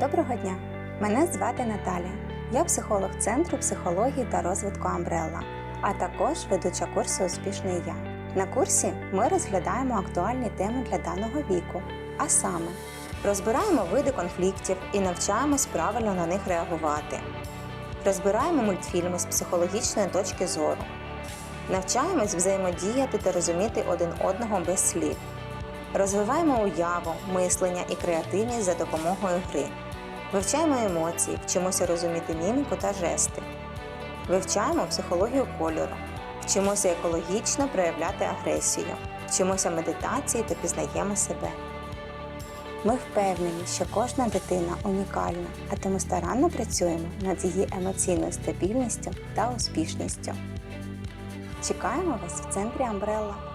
Доброго дня! Мене звати Наталія. Я психолог Центру психології та розвитку Амбрелла, а також ведуча курсу Успішний я. На курсі ми розглядаємо актуальні теми для даного віку, а саме розбираємо види конфліктів і навчаємось правильно на них реагувати. Розбираємо мультфільми з психологічної точки зору. Навчаємось взаємодіяти та розуміти один одного без слів. Розвиваємо уяву, мислення і креативність за допомогою гри. Вивчаємо емоції, вчимося розуміти міміку та жести. Вивчаємо психологію кольору, вчимося екологічно проявляти агресію, вчимося медитації та пізнаємо себе. Ми впевнені, що кожна дитина унікальна, а тому старанно працюємо над її емоційною стабільністю та успішністю. Чекаємо вас в центрі Амбрелла.